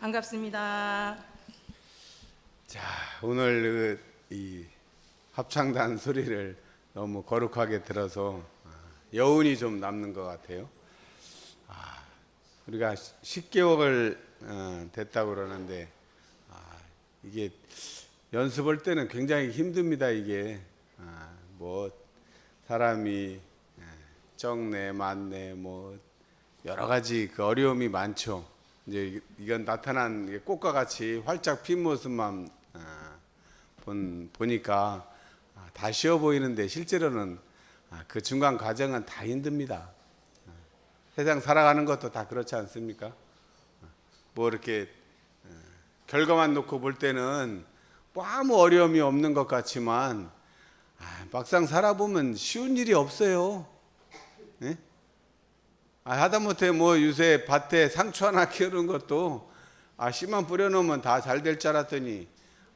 반갑습니다. 자, 오늘 그 이 합창단 소리를 너무 거룩하게 들어서 아, 여운이 좀 남는 것 같아요. 아, 우리가 10개월 어, 됐다고 그러는데 아, 이게 연습할 때는 굉장히 힘듭니다. 이게 아, 뭐 사람이 예, 적내 많네 뭐 여러 가지 그 어려움이 많죠. 이제 이- 이건 나타난 게 꽃과 같이 활짝 핀 모습만 아, 본, 보니까 아, 다 쉬워 보이는데 실제로는 아, 그 중간 과정은 다 힘듭니다. 아, 세상 살아가는 것도 다 그렇지 않습니까? 아, 뭐 이렇게 어, 결과만 놓고 볼 때는 뭐 아무 어려움이 없는 것 같지만 아, 막상 살아보면 쉬운 일이 없어요. 예? 아, 하다못해 뭐 요새 밭에 상추 하나 키우는 것도 아, 씨만 뿌려놓으면 다 잘 될 줄 알았더니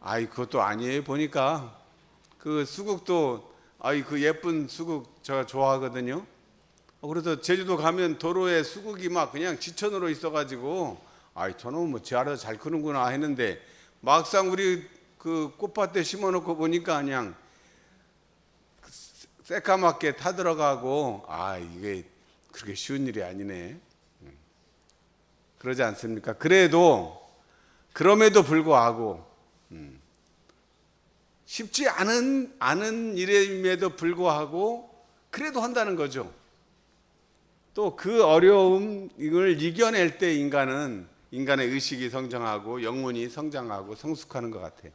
아이 그것도 아니에요 보니까 그 수국도 아이 그 예쁜 수국 제가 좋아하거든요. 어, 그래서 제주도 가면 도로에 수국이 막 그냥 지천으로 있어가지고 아이 저놈 뭐지 알아서 잘 크는구나 했는데 막상 우리 그 꽃밭에 심어놓고 보니까 그냥 새까맣게 타들어가고 아 이게 그렇게 쉬운 일이 아니네. 음. 그러지 않습니까? 그래도 그럼에도 불구하고 음, 쉽지 않은 않은 일임에도 불구하고 그래도 한다는 거죠. 또 그 어려움을 이겨낼 때 인간은 인간의 의식이 성장하고 영혼이 성장하고 성숙하는 것 같아요.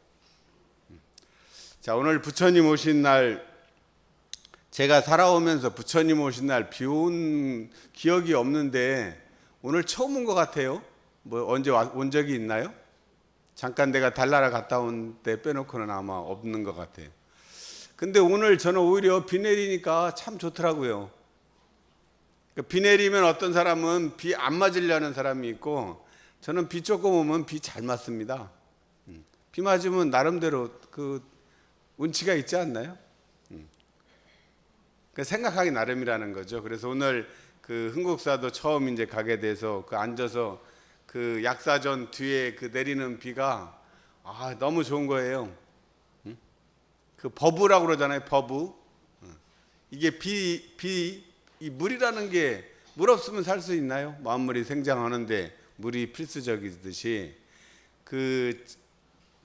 음. 자 오늘 부처님 오신 날 제가 살아오면서 부처님 오신 날 비 온 기억이 없는데 오늘 처음 온 것 같아요. 뭐 언제 와- 온 적이 있나요? 잠깐 내가 달나라 갔다 온 때 빼놓고는 아마 없는 것 같아요. 근데 오늘 저는 오히려 비 내리니까 참 좋더라고요. 그비 내리면 어떤 사람은 비 안 맞으려는 사람이 있고 저는 비 조금 오면 비 잘 맞습니다. 음. 비 맞으면 나름대로 그 운치가 있지 않나요? 그 생각하기 나름이라는 거죠. 그래서 오늘 그 흥국사도 처음 이제 가게 돼서 그 앉아서 그 약사전 뒤에 그 내리는 비가 아 너무 좋은 거예요. 응? 그 버브라고 그러잖아요. 버브. 응. 이게 비 비 이 물이라는 게 물 없으면 살 수 있나요? 만물이 생장하는데 물이 필수적이듯이 그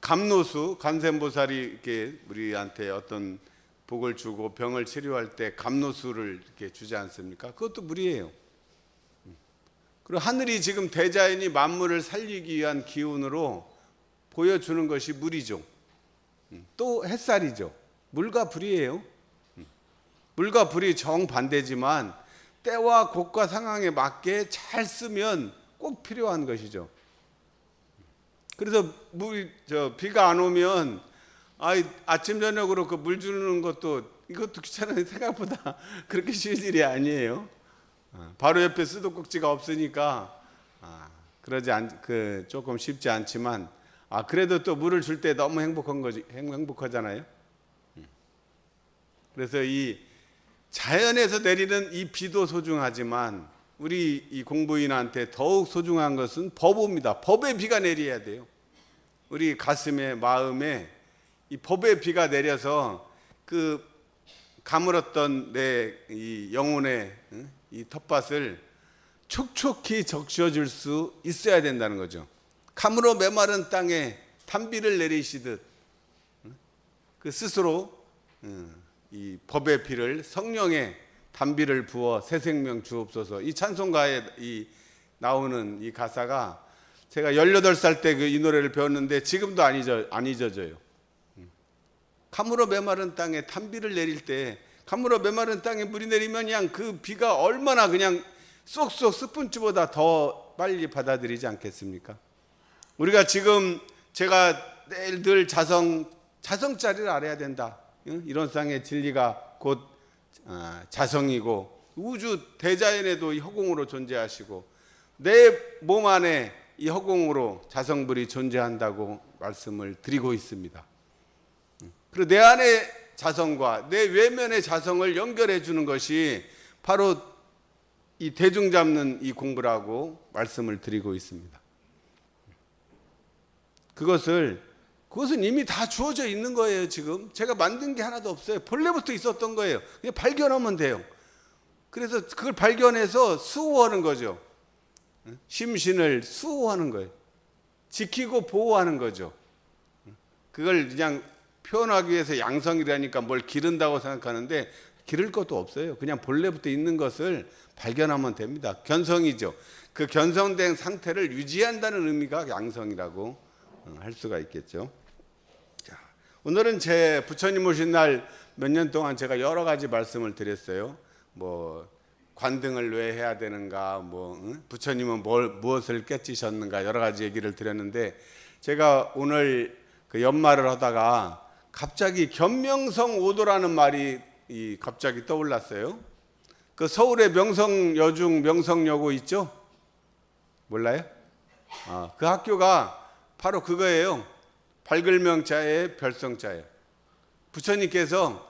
감노수 감샘보살이 이렇게 우리한테 어떤 복을 주고 병을 치료할 때 감노수를 이렇게 주지 않습니까? 그것도 물이에요. 그리고 하늘이 지금 대자연이 만물을 살리기 위한 기운으로 보여주는 것이 물이죠. 음, 또 햇살이죠. 물과 불이에요. 음, 물과 불이 정반대지만 때와 곳과 상황에 맞게 잘 쓰면 꼭 필요한 것이죠. 그래서 물, 저 비가 안 오면 아 아침 저녁으로 그 물 주는 것도 이것도 귀찮아요. 생각보다 그렇게 쉬운 일이 아니에요. 아, 바로 옆에 수도꼭지가 없으니까 아, 그러지 않, 그 조금 쉽지 않지만 아 그래도 또 물을 줄 때 너무 행복한 거지 행- 행복하잖아요. 음. 그래서 이 자연에서 내리는 이 비도 소중하지만 우리 이 공부인한테 더욱 소중한 것은 법입니다. 법의 비가 내려야 돼요. 우리 가슴에 마음에 이 법의 비가 내려서 그 가물었던 내 이 영혼의 응? 이 텃밭을 촉촉히 적셔줄 수 있어야 된다는 거죠. 가물어 메마른 땅에 탄비를 내리시듯 응? 그 스스로 응, 이 법의 피를 성령의 단비를 부어 새 생명 주옵소서. 이 찬송가에 이 나오는 이 가사가 제가 18살 때 그 이 노래를 배웠는데 지금도 안 잊어져요. 가물어 메마른 땅에 탄비를 내릴 때 가물어 메마른 땅에 물이 내리면 그냥 그 비가 얼마나 그냥 쏙쏙 스푼주보다 더 빨리 받아들이지 않겠습니까? 우리가 지금 제가 늘 자성 자성 자리를 알아야 된다. 응? 이런 상의 진리가 곧 아, 자성이고 우주 대자연에도 이 허공으로 존재하시고 내 몸 안에 이 허공으로 자성불이 존재한다고 말씀을 드리고 있습니다. 그리고 내 안의 자성과 내 외면의 자성을 연결해 주는 것이 바로 이 대중 잡는 이 공부라고 말씀을 드리고 있습니다. 그것을 그것은 이미 다 주어져 있는 거예요, 지금. 제가 만든 게 하나도 없어요. 본래부터 있었던 거예요. 그냥 발견하면 돼요. 그래서 그걸 발견해서 수호하는 거죠. 응? 심신을 수호하는 거예요. 지키고 보호하는 거죠. 응? 그걸 그냥 표현하기 위해서 양성이라니까 뭘 기른다고 생각하는데 기를 것도 없어요. 그냥 본래부터 있는 것을 발견하면 됩니다. 견성이죠. 그 견성된 상태를 유지한다는 의미가 양성이라고 어, 할 수가 있겠죠. 자, 오늘은 제 부처님 오신 날 몇 년 동안 제가 여러 가지 말씀을 드렸어요. 뭐 관등을 왜 해야 되는가, 뭐 응? 부처님은 뭘 무엇을 깨치셨는가 여러 가지 얘기를 드렸는데 제가 오늘 그 연말을 하다가 갑자기 견명성 오도라는 말이 이 갑자기 떠올랐어요. 그 서울의 명성 여중 명성여고 있죠? 몰라요? 아, 그 학교가 바로 그거예요. 밝을명자의 별성자예요. 부처님께서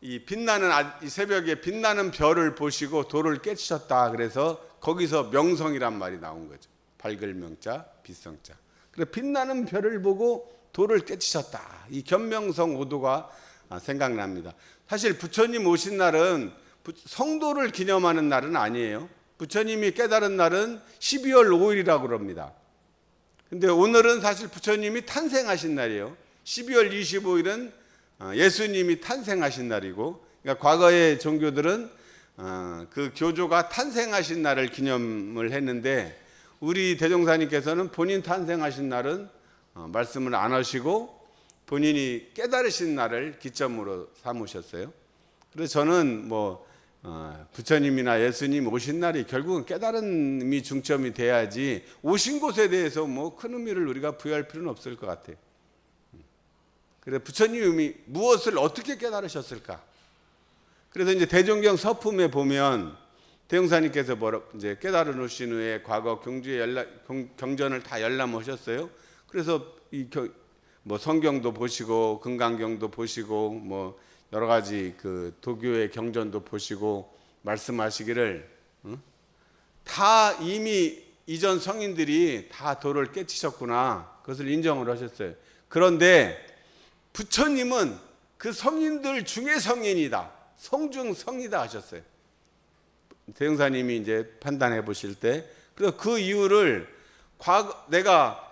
이 빛나는 아- 이 새벽에 빛나는 별을 보시고 도를 깨치셨다. 그래서 거기서 명성이란 말이 나온 거죠. 밝을명자, 빛성자. 그래 빛나는 별을 보고 도를 깨치셨다. 이 견명성 오도가 아, 생각납니다. 사실 부처님 오신 날은 부- 성도를 기념하는 날은 아니에요. 부처님이 깨달은 날은 12월 5일이라고 그럽니다. 근데 오늘은 사실 부처님이 탄생하신 날이에요. 12월 25일은 어, 예수님이 탄생하신 날이고, 그러니까 과거의 종교들은 어, 그 교조가 탄생하신 날을 기념을 했는데, 우리 대종사님께서는 본인 탄생하신 날은 어, 말씀을 안 하시고 본인이 깨달으신 날을 기점으로 삼으셨어요. 그래서 저는 뭐 어, 부처님이나 예수님 오신 날이 결국은 깨달음이 중점이 돼야지 오신 곳에 대해서 뭐 큰 의미를 우리가 부여할 필요는 없을 것 같아요. 그래 부처님이 무엇을 어떻게 깨달으셨을까? 그래서 이제 대종경 서품에 보면 대용사님께서 뭐라 이제 깨달아 놓으신 후에 과거 경주에 열라, 경, 경전을 다 열람하셨어요. 그래서 이 뭐 성경도 보시고 금강경도 보시고 뭐 여러 가지 그 도교의 경전도 보시고 말씀하시기를 응? 다 이미 이전 성인들이 다 도를 깨치셨구나 그것을 인정을 하셨어요. 그런데 부처님은 그 성인들 중에 성인이다. 성중 성이다 하셨어요. 대형사님이 이제 판단해 보실 때 그래서 그 이유를 과거 내가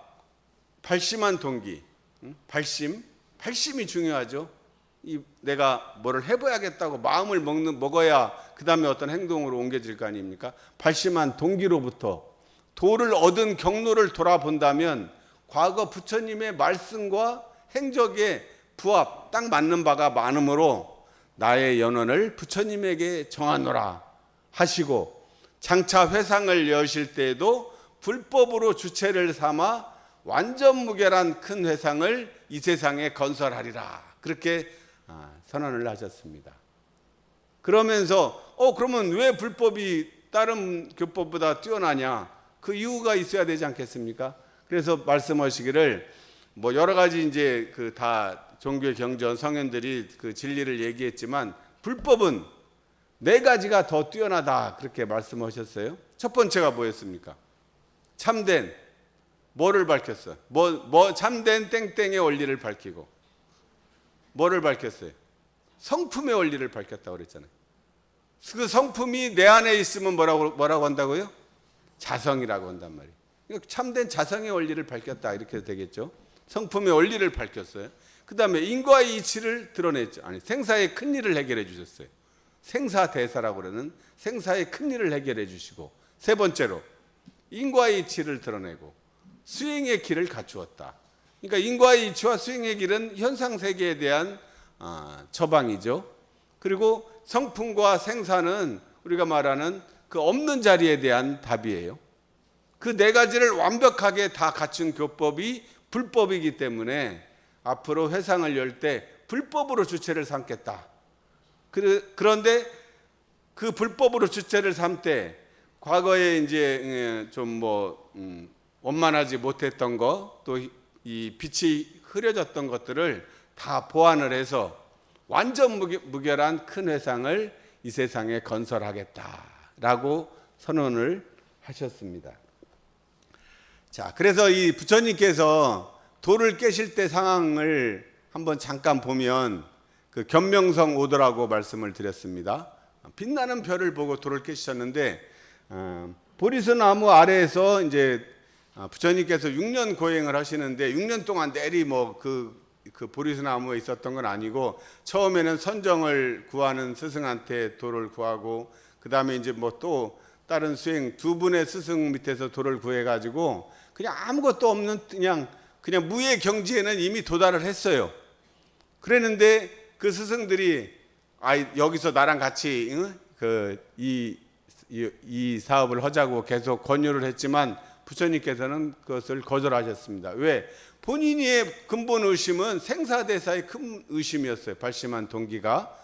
발심한 동기, 응? 발심, 발심이 중요하죠. 이 내가 뭐를 해봐야겠다고 마음을 먹는 먹어야 그 다음에 어떤 행동으로 옮겨질 거 아닙니까? 발심한 동기로부터 도를 얻은 경로를 돌아본다면 과거 부처님의 말씀과 행적에 부합 딱 맞는 바가 많으므로 나의 연원을 부처님에게 정하노라 하시고 장차 회상을 여실 때에도 불법으로 주체를 삼아 완전 무결한 큰 회상을 이 세상에 건설하리라 그렇게 아, 선언을 하셨습니다. 그러면서 어 그러면 왜 불법이 다른 교법보다 뛰어나냐? 그 이유가 있어야 되지 않겠습니까? 그래서 말씀하시기를 뭐 여러 가지 이제 그 다 종교 경전 성현들이 그 진리를 얘기했지만 불법은 네 가지가 더 뛰어나다 그렇게 말씀하셨어요. 첫 번째가 뭐였습니까? 참된 뭐를 밝혔어요? 뭐, 뭐 참된 땡땡의 원리를 밝히고 뭐를 밝혔어요? 성품의 원리를 밝혔다고 그랬잖아요. 그 성품이 내 안에 있으면 뭐라고 뭐라고 한다고요? 자성이라고 한단 말이에요. 참된 자성의 원리를 밝혔다 이렇게 되겠죠. 성품의 원리를 밝혔어요. 그 다음에 인과의 이치를 드러냈죠. 아니 생사의 큰 일을 해결해 주셨어요. 생사 대사라고 그러는 생사의 큰 일을 해결해 주시고 세 번째로 인과의 이치를 드러내고 수행의 길을 갖추었다. 그러니까 인과의 이치와 수행의 길은 현상 세계에 대한 아, 처방이죠. 그리고 성품과 생사는 우리가 말하는 그 없는 자리에 대한 답이에요. 그 네 가지를 완벽하게 다 갖춘 교법이 불법이기 때문에 앞으로 회상을 열 때 불법으로 주체를 삼겠다. 그- 그런데 그 불법으로 주체를 삼 때 과거에 이제 좀뭐 음, 원만하지 못했던 거또이 빛이 흐려졌던 것들을 다 보완을 해서 완전 무결- 무결한 큰 회상을 이 세상에 건설하겠다라고 선언을 하셨습니다. 자, 그래서 이 부처님께서 돌을 깨실 때 상황을 한번 잠깐 보면 그 견명성 오더라고 말씀을 드렸습니다. 빛나는 별을 보고 돌을 깨시셨는데 어, 보리스 나무 아래에서 이제 어, 부처님께서 6년 고행을 하시는데 6년 동안 내리 뭐그 그 보리스 나무에 있었던 건 아니고 처음에는 선정을 구하는 스승한테 돌을 구하고 그 다음에 이제 뭐 또 다른 수행 두 분의 스승 밑에서 돌을 구해 가지고 그냥 아무것도 없는 그냥 그냥 무의 경지에는 이미 도달을 했어요. 그랬는데 그 스승들이 아 여기서 나랑 같이 그이 이, 이 사업을 하자고 계속 권유를 했지만 부처님께서는 그것을 거절하셨습니다. 왜? 본인의 근본 의심은 생사대사의 큰 의심이었어요. 발심한 동기가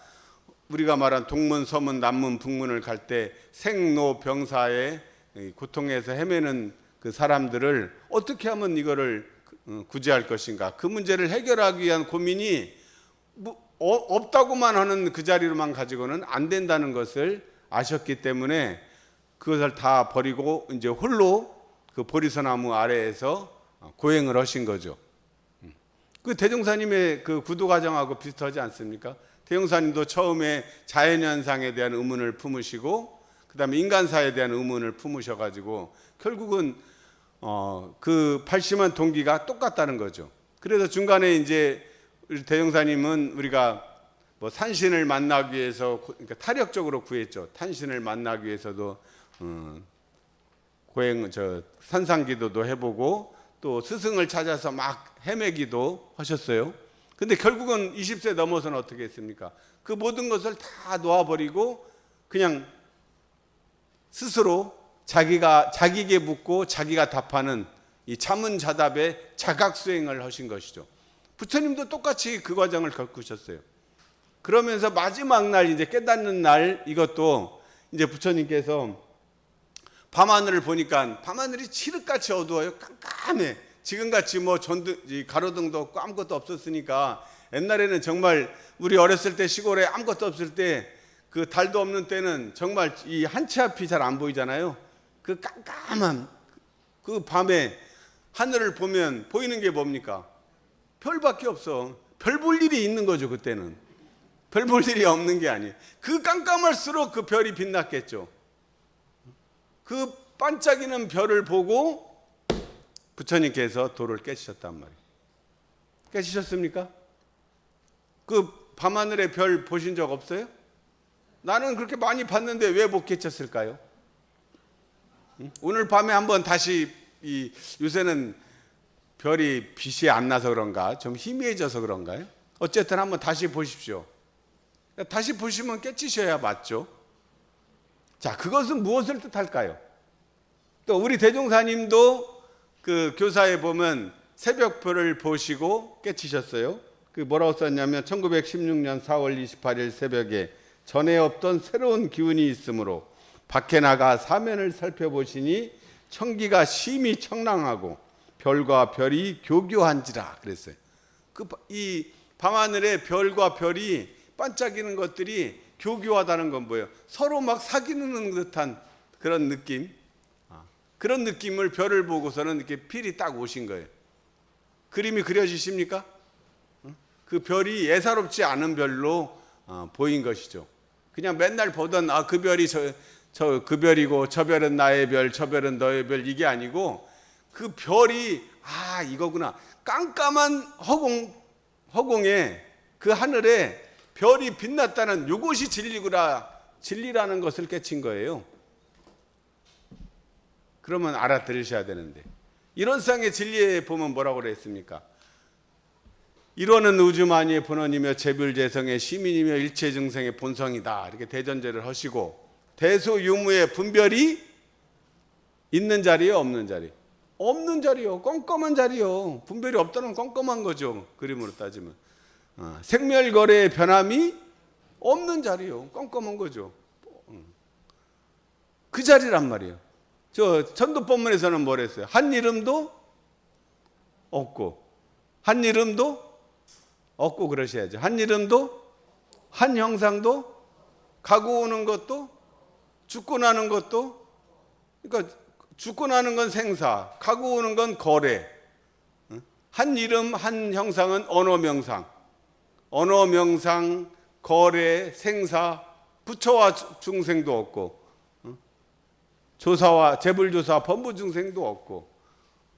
우리가 말한 동문, 서문, 남문, 북문을 갈 때 생로병사의 고통에서 헤매는 그 사람들을 어떻게 하면 이거를 어, 구제할 것인가? 그 문제를 해결하기 위한 고민이 뭐, 어, 없다고만 하는 그 자리로만 가지고는 안 된다는 것을 아셨기 때문에 그것을 다 버리고 이제 홀로 그 보리서나무 아래에서 고행을 하신 거죠. 음. 그 대종사님의 그 구도 과정하고 비슷하지 않습니까? 대종사님도 처음에 자연현상에 대한 의문을 품으시고 그다음에 인간사에 대한 의문을 품으셔가지고 결국은 어, 그 발심한 동기가 똑같다는 거죠. 그래서 중간에 이제 대종사님은 우리가 뭐 산신을 만나기 위해서 그러니까 타력적으로 구했죠. 탄신을 만나기 위해서도 음, 고행 저 산상기도도 해보고 또 스승을 찾아서 막 헤매기도 하셨어요. 근데 결국은 20세 넘어서는 어떻게 했습니까? 그 모든 것을 다 놓아버리고 그냥 스스로 자기가 자기에게 묻고 자기가 답하는 이 자문자답의 자각 수행을 하신 것이죠. 부처님도 똑같이 그 과정을 겪으셨어요. 그러면서 마지막 날 이제 깨닫는 날 이것도 이제 부처님께서 밤하늘을 보니까 밤하늘이 칠흑같이 어두워요. 깜깜해. 지금같이 뭐 전등, 이 가로등도 없고 아무것도 없었으니까 옛날에는 정말 우리 어렸을 때 시골에 아무것도 없을 때 그 달도 없는 때는 정말 이 한 치 앞이 잘 안 보이잖아요. 그 깜깜한 그 밤에 하늘을 보면 보이는 게 뭡니까? 별밖에 없어. 별 볼 일이 있는 거죠, 그때는. 별 볼 일이 없는 게 아니에요. 그 깜깜할수록 그 별이 빛났겠죠. 그 반짝이는 별을 보고 부처님께서 돌을 깨치셨단 말이에요. 깨치셨습니까? 그 밤하늘의 별 보신 적 없어요? 나는 그렇게 많이 봤는데 왜 못 깨쳤을까요? 응? 오늘 밤에 한번 다시 이 요새는 별이 빛이 안 나서 그런가 좀 희미해져서 그런가요? 어쨌든 한번 다시 보십시오. 다시 보시면 깨치셔야 맞죠. 자, 그것은 무엇을 뜻할까요? 또 우리 대종사님도 그 교사에 보면 새벽별을 보시고 깨치셨어요. 그 뭐라고 썼냐면 1916년 4월 28일 새벽에 전에 없던 새로운 기운이 있으므로 밖에 나가 사면을 살펴보시니 청기가 심히 청랑하고 별과 별이 교교한지라 그랬어요. 그 이 밤하늘에 별과 별이 반짝이는 것들이 교교하다는 건 뭐예요? 서로 막 사귀는 듯한 그런 느낌. 아, 그런 느낌을 별을 보고서는 이렇게 필이 딱 오신 거예요. 그림이 그려지십니까? 그 별이 예사롭지 않은 별로 어, 보인 것이죠. 그냥 맨날 보던 아 그 별이 저 저 그 별이고 저 별은 나의 별, 저 별은 너의 별 이게 아니고 그 별이 아 이거구나 깜깜한 허공 허공에 그 하늘에 별이 빛났다는 이것이 진리구나 진리라는 것을 깨친 거예요. 그러면 알아들으셔야 되는데. 이런 상의 진리에 보면 뭐라고 그랬습니까? 이로는 우주만유의 본원이며 재불재성의 시민이며 일체 증생의 본성이다. 이렇게 대전제를 하시고 대소유무의 분별이 있는 자리에 없는 자리. 없는 자리요. 껌껌한 자리요. 분별이 없다는 껌껌한 거죠. 그림으로 따지면. 어, 생멸거래의 변함이 없는 자리요 껌껌한 거죠 음. 그 자리란 말이에요 저 천도법문에서는 뭐랬어요 한 이름도 없고 한 이름도 없고 그러셔야죠. 한 이름도 한 형상도 가고 오는 것도 죽고 나는 것도 그러니까 죽고 나는 건 생사, 가고 오는 건 거래. 한 이름 한 형상은 언어 명상, 언어 명상, 거래, 생사, 부처와 중생도 없고, 어? 조사와 재불조사, 법무중생도 없고,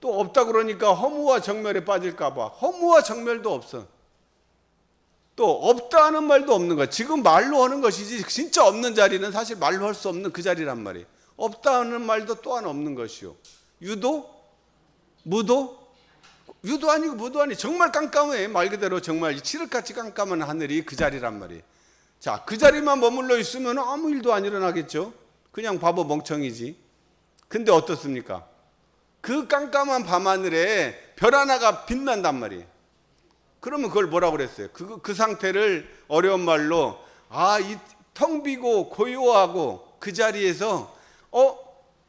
또 없다 그러니까 허무와 정멸에 빠질까 봐 허무와 정멸도 없어. 또 없다는 말도 없는 거야. 지금 말로 하는 것이지 진짜 없는 자리는 사실 말로 할 수 없는 그 자리란 말이에요. 없다는 말도 또한 없는 것이요. 유도, 무도, 유도 아니고 무도 아니 정말 깜깜해 말 그대로 정말 이 칠흑같이 깜깜한 하늘이 그 자리란 말이에요. 자, 그 자리만 머물러 있으면 아무 일도 안 일어나겠죠. 그냥 바보 멍청이지. 근데 어떻습니까? 그 깜깜한 밤하늘에 별 하나가 빛난단 말이에요. 그러면 그걸 뭐라고 그랬어요? 그, 그 상태를 어려운 말로 아, 이 텅 비고 고요하고 그 자리에서 어,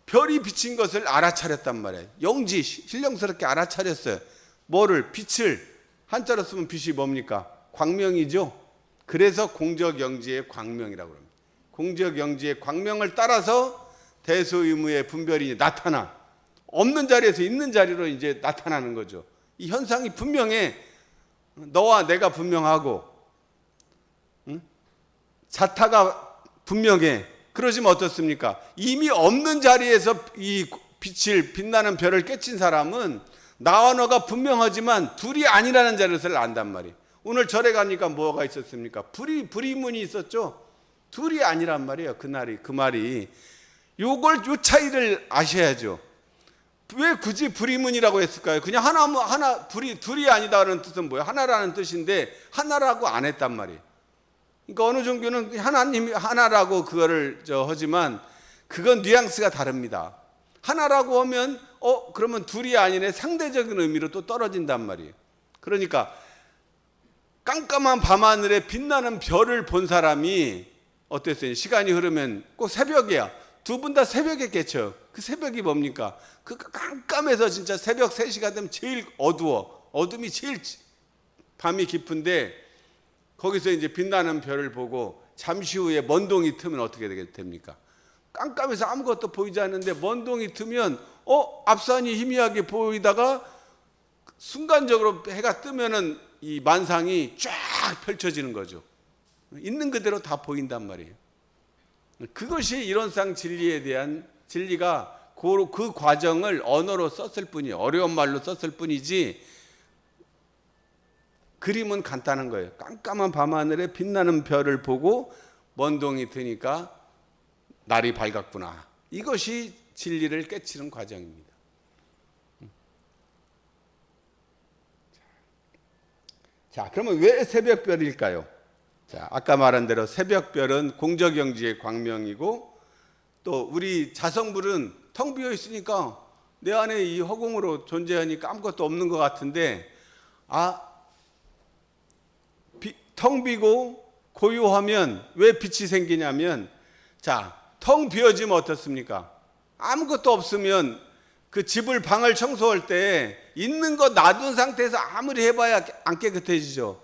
별이 비친 것을 알아차렸단 말이에요. 영지 신령스럽게 알아차렸어요. 뭐를 빛을 한자로 쓰면 빛이 뭡니까? 광명이죠. 그래서 공적 영지의 광명이라고 합니다. 공적 영지의 광명을 따라서 대소유무의 분별이 나타나 없는 자리에서 있는 자리로 이제 나타나는 거죠. 이 현상이 분명해. 너와 내가 분명하고 응? 자타가 분명해. 그러지만 어떻습니까? 이미 없는 자리에서 이 빛을 빛나는 별을 깨친 사람은 나와 너가 분명하지만 둘이 아니라는 자리를 안단 말이에요. 오늘 절에 가니까 뭐가 있었습니까? 불이 불이문이 있었죠. 둘이 아니란 말이에요. 그 날이 그 말이 요걸 요 차이를 아셔야죠. 왜 굳이 불이문이라고 했을까요? 그냥 하나 하나 불이 둘이 아니다라는 뜻은 뭐예요? 하나라는 뜻인데 하나라고 안 했단 말이에요. 그러니까 어느 종교는 하나님 하나라고 그거를 저 하지만 그건 뉘앙스가 다릅니다. 하나라고 하면 어 그러면 둘이 아니네 상대적인 의미로 또 떨어진단 말이에요. 그러니까 깜깜한 밤하늘에 빛나는 별을 본 사람이 어땠어요? 시간이 흐르면 꼭 새벽이야. 두 분 다 새벽에 깨쳐. 그 새벽이 뭡니까? 그 깜깜해서 진짜 새벽 3시가 되면 제일 어두워. 어둠이 제일 밤이 깊은데 거기서 이제 빛나는 별을 보고 잠시 후에 먼동이 트면 어떻게 됩니까? 깜깜해서 아무것도 보이지 않는데 먼동이 트면 어 앞산이 희미하게 보이다가 순간적으로 해가 뜨면은 이 만상이 쫙 펼쳐지는 거죠. 있는 그대로 다 보인단 말이에요. 그것이 이론상 진리에 대한 진리가 그, 그 과정을 언어로 썼을 뿐이에요. 어려운 말로 썼을 뿐이지 그림은 간단한 거예요. 깜깜한 밤하늘에 빛나는 별을 보고 먼동이 드니까 날이 밝았구나. 이것이 진리를 깨치는 과정입니다. 자, 그러면 왜 새벽별일까요? 자, 아까 말한 대로 새벽별은 공적영지의 광명이고 또 우리 자성불은 텅 비어 있으니까 내 안에 이 허공으로 존재하니까 아무것도 없는 것 같은데 아, 비, 텅 비고 고요하면 왜 빛이 생기냐면 자, 텅 비어지면 어떻습니까? 아무것도 없으면 그 집을 방을 청소할 때 있는 거 놔둔 상태에서 아무리 해봐야 안 깨끗해지죠.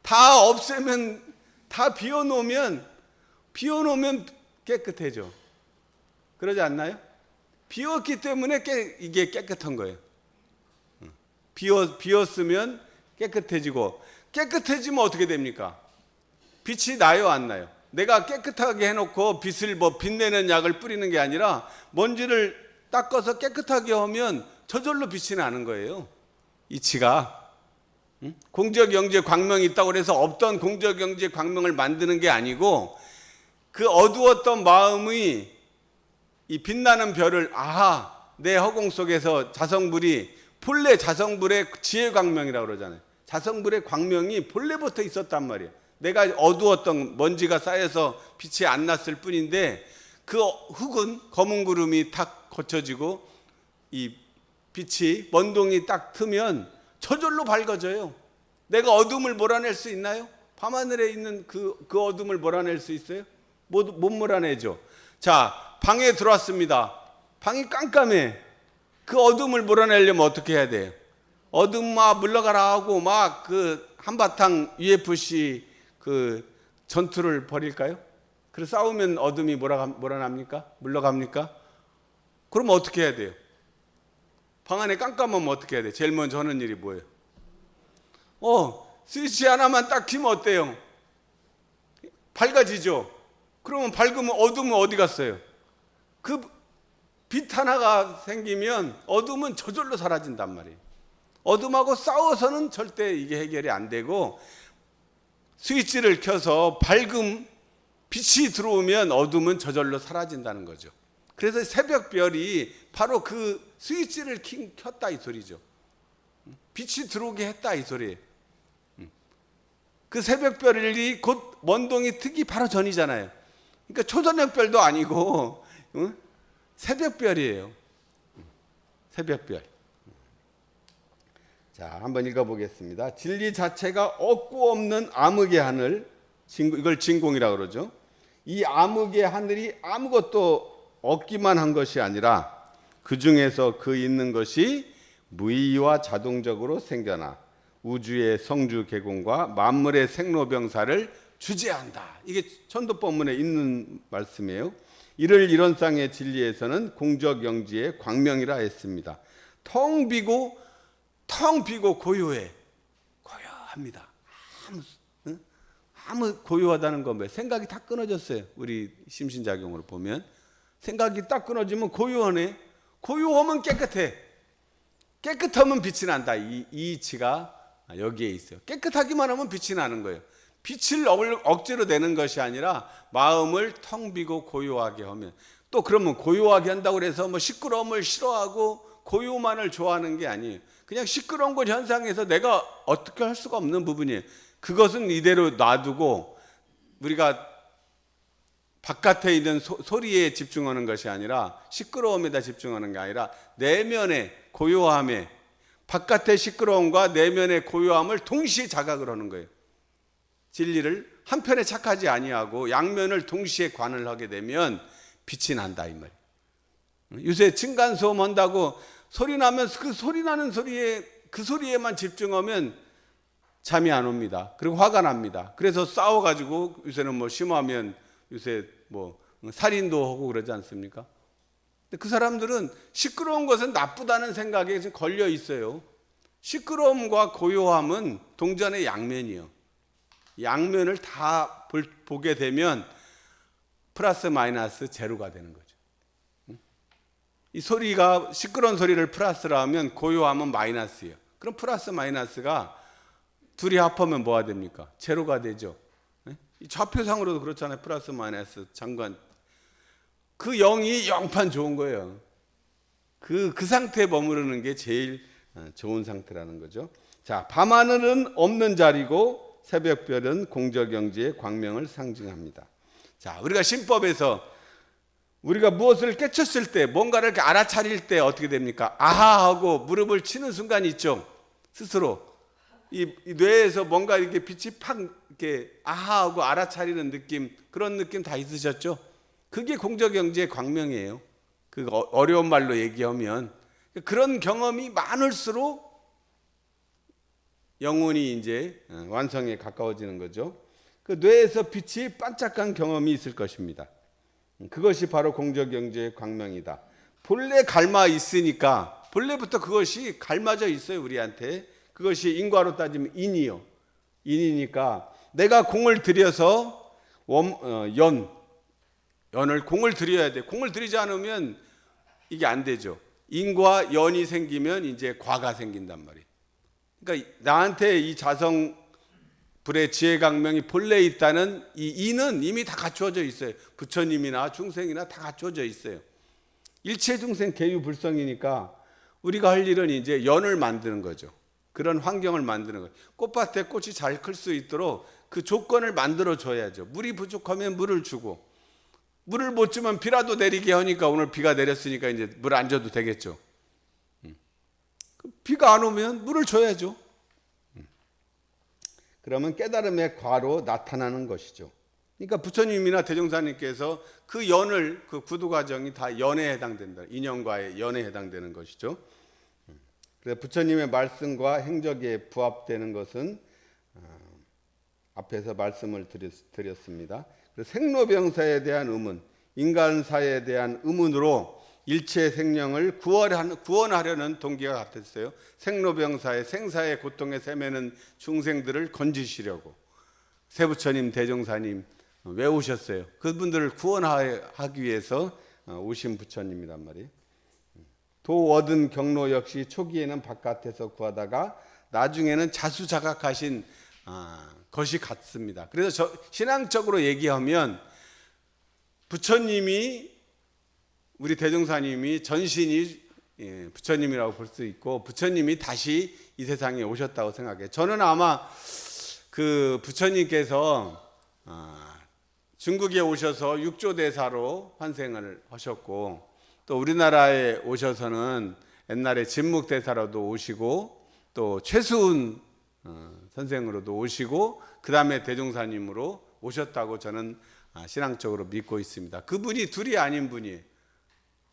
다 없애면 다 비워놓으면 비워놓으면 깨끗해져. 그러지 않나요? 비웠기 때문에 깨, 이게 깨끗한 거예요. 비워, 비웠으면 깨끗해지고 깨끗해지면 어떻게 됩니까? 빛이 나요 안 나요? 내가 깨끗하게 해놓고 빛을 뭐 빛내는 약을 뿌리는 게 아니라 먼지를 닦아서 깨끗하게 하면 저절로 빛이 나는 거예요. 이치가 공적 영재 광명이 있다고 그래서 없던 공적 영재 광명을 만드는 게 아니고 그 어두웠던 마음이 이 빛나는 별을 아하 내 허공 속에서 자성불이 본래 자성불의 지혜 광명이라고 그러잖아요. 자성불의 광명이 본래부터 있었단 말이에요. 내가 어두웠던 먼지가 쌓여서 빛이 안 났을 뿐인데 그 흙은 검은 구름이 탁 거쳐지고 이 빛이 먼동이 딱 트면 저절로 밝아져요. 내가 어둠을 몰아낼 수 있나요? 밤하늘에 있는 그, 그 어둠을 몰아낼 수 있어요? 못, 못 몰아내죠. 자, 방에 들어왔습니다. 방이 깜깜해. 그 어둠을 몰아내려면 어떻게 해야 돼요? 어둠아 물러가라 하고 막 그 한바탕 UFC 그 전투를 벌일까요? 그래서 싸우면 어둠이 몰아가, 몰아납니까? 물러갑니까? 그럼 어떻게 해야 돼요? 방 안에 깜깜하면 어떻게 해야 돼요? 제일 먼저 하는 일이 뭐예요? 어, 스위치 하나만 딱 키면 어때요? 밝아지죠? 그러면 밝으면 어두우면 어디 갔어요? 그 빛 하나가 생기면 어둠은 저절로 사라진단 말이에요. 어둠하고 싸워서는 절대 이게 해결이 안 되고 스위치를 켜서 밝음 빛이 들어오면 어둠은 저절로 사라진다는 거죠. 그래서 새벽별이 바로 그 스위치를 킨- 켰다 이 소리죠. 빛이 들어오게 했다 이 소리예요. 그 새벽별이 곧 원동이 트기 바로 전이잖아요. 그러니까 초저녁별도 아니고 응? 새벽별이에요. 새벽별. 자, 한번 읽어보겠습니다. 진리 자체가 없고 없는 암흑의 하늘, 진- 이걸 진공이라고 그러죠. 이 암흑의 하늘이 아무것도 없기만 한 것이 아니라 그 중에서 그 있는 것이 무의와 자동적으로 생겨나 우주의 성주 개공과 만물의 생로병사를 주재한다. 이게 천도 법문에 있는 말씀이에요. 이를 이런 쌍의 진리에서는 공적 영지의 광명이라 했습니다. 텅 비고 텅 비고 고요해. 고요합니다. 아무 응? 아무 고요하다는 건뭐 생각이 다 끊어졌어요. 우리 심신작용으로 보면 생각이 딱 끊어지면 고요하네. 고요하면 깨끗해. 깨끗하면 빛이 난다. 이, 이 이치가 여기에 있어요. 깨끗하기만 하면 빛이 나는 거예요. 빛을 억- 억지로 내는 것이 아니라 마음을 텅 비고 고요하게 하면 또 그러면 고요하게 한다고 그래서 뭐 시끄러움을 싫어하고 고요만을 좋아하는 게 아니에요. 그냥 시끄러운 것 현상에서 내가 어떻게 할 수가 없는 부분이에요. 그것은 이대로 놔두고 우리가 바깥에 있는 소, 소리에 집중하는 것이 아니라 시끄러움에다 집중하는 게 아니라 내면의 고요함에 바깥의 시끄러움과 내면의 고요함을 동시에 자각을 하는 거예요. 진리를 한편에 착하지 아니하고 양면을 동시에 관을 하게 되면 빛이 난다 이 말이에요. 요새 층간 소음 한다고 소리 나면 그 소리 나는 소리에 그 소리에만 집중하면 잠이 안 옵니다. 그리고 화가 납니다. 그래서 싸워가지고 요새는 뭐 심하면 요새 뭐 살인도 하고 그러지 않습니까? 근데 그 사람들은 시끄러운 것은 나쁘다는 생각에 지금 걸려 있어요. 시끄러움과 고요함은 동전의 양면이요. 양면을 다 볼- 보게 되면 플러스 마이너스 제로가 되는 거죠. 응? 이 소리가 시끄러운 소리를 플러스라 하면 고요함은 마이너스예요. 그럼 플러스 마이너스가 둘이 합하면 뭐가 됩니까? 제로가 되죠. 네? 이 좌표상으로도 그렇잖아요. 플러스 마이너스 장관. 그 0이 0판 좋은 거예요. 그, 그 상태에 머무르는 게 제일 어, 좋은 상태라는 거죠. 자, 밤하늘은 없는 자리고 새벽별은 공적영지의 광명을 상징합니다. 자, 우리가 신법에서 우리가 무엇을 깨쳤을 때 뭔가를 알아차릴 때 어떻게 됩니까? 아하 하고 무릎을 치는 순간이 있죠. 스스로. 이, 이 뇌에서 뭔가 이렇게 빛이 팍 이렇게 아하 하고 알아차리는 느낌 그런 느낌 다 있으셨죠? 그게 공적영지의 광명이에요. 그 어- 어려운 말로 얘기하면 그런 경험이 많을수록 영혼이 이제 어, 완성에 가까워지는 거죠. 그 뇌에서 빛이 반짝한 경험이 있을 것입니다. 그것이 바로 공적영지의 광명이다. 본래 갈마 있으니까 본래부터 그것이 갈마져 있어요 우리한테. 그것이 인과로 따지면 인이요. 인이니까 내가 공을 들여서 원, 어, 연 연을 공을 들여야 돼. 공을 들이지 않으면 이게 안 되죠. 인과 연이 생기면 이제 과가 생긴단 말이에요. 그러니까 나한테 이 자성 불의 지혜 강명이 본래 있다는 이 이는 이미 다 갖추어져 있어요. 부처님이나 중생이나 다 갖추어져 있어요. 일체 중생 개유 불성이니까 우리가 할 일은 이제 연을 만드는 거죠. 그런 환경을 만드는 거예요. 꽃밭에 꽃이 잘 클 수 있도록 그 조건을 만들어 줘야죠. 물이 부족하면 물을 주고 물을 못 주면 비라도 내리게 하니까 오늘 비가 내렸으니까 이제 물 안 줘도 되겠죠. 음. 그 비가 안 오면 물을 줘야죠. 음. 그러면 깨달음의 과로 나타나는 것이죠. 그러니까 부처님이나 대종사님께서 그 연을 그 구두 과정이 다 연에 해당된다. 인연과의 연에 해당되는 것이죠. 음. 그래서 부처님의 말씀과 행적에 부합되는 것은 어, 앞에서 말씀을 드렸, 드렸 습니다. 그래서 생로병사에 대한 의문, 인간사에 대한 의문으로 일체 생명을 구원하려는 동기가 같았어요. 생로병사의 생사의 고통에 세매는 중생들을 건지시려고 세부처님, 대종사님 왜 오셨어요? 그분들을 구원하기 위해서 어, 오신 부처님이란 말이에요. 도 얻은 경로 역시 초기에는 바깥에서 구하다가 나중에는 자수자각하신 아, 것이 같습니다. 그래서 저, 신앙적으로 얘기하면 부처님이 우리 대종사님이 전신이 예, 부처님이라고 볼 수 있고 부처님이 다시 이 세상에 오셨다고 생각해요. 저는 아마 그 부처님께서 아, 중국에 오셔서 육조 대사로 환생을 하셨고 또 우리나라에 오셔서는 옛날에 진묵 대사로도 오시고 또 최수은 어, 선생으로도 오시고 그 다음에 대종사님으로 오셨다고 저는 아, 신앙적으로 믿고 있습니다. 그분이 둘이 아닌 분이에요.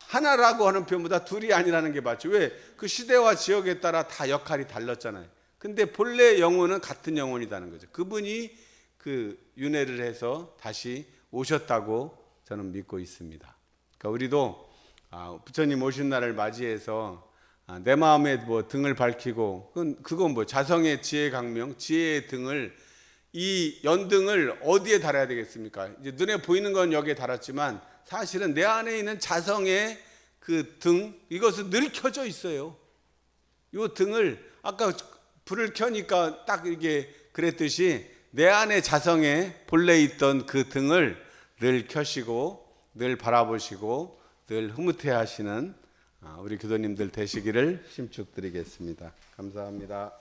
하나라고 하는 표현보다 둘이 아니라는 게 맞죠. 왜? 그 시대와 지역에 따라 다 역할이 달랐잖아요. 근데 본래 영혼은 같은 영혼이라는 거죠. 그분이 그 윤회를 해서 다시 오셨다고 저는 믿고 있습니다. 그러니까 우리도 아, 부처님 오신 날을 맞이해서 아, 내 마음에 뭐 등을 밝히고 그건, 그건 뭐 자성의 지혜 강명, 지혜의 등을 이 연등을 어디에 달아야 되겠습니까? 이제 눈에 보이는 건 여기에 달았지만 사실은 내 안에 있는 자성의 그 등 이것은 늘 켜져 있어요. 이 등을 아까 불을 켜니까 딱 이게 그랬듯이 내 안에 자성에 본래 있던 그 등을 늘 켜시고 늘 바라보시고 늘 흐뭇해 하시는 아, 우리 교도님들 되시기를 심축드리겠습니다. 감사합니다.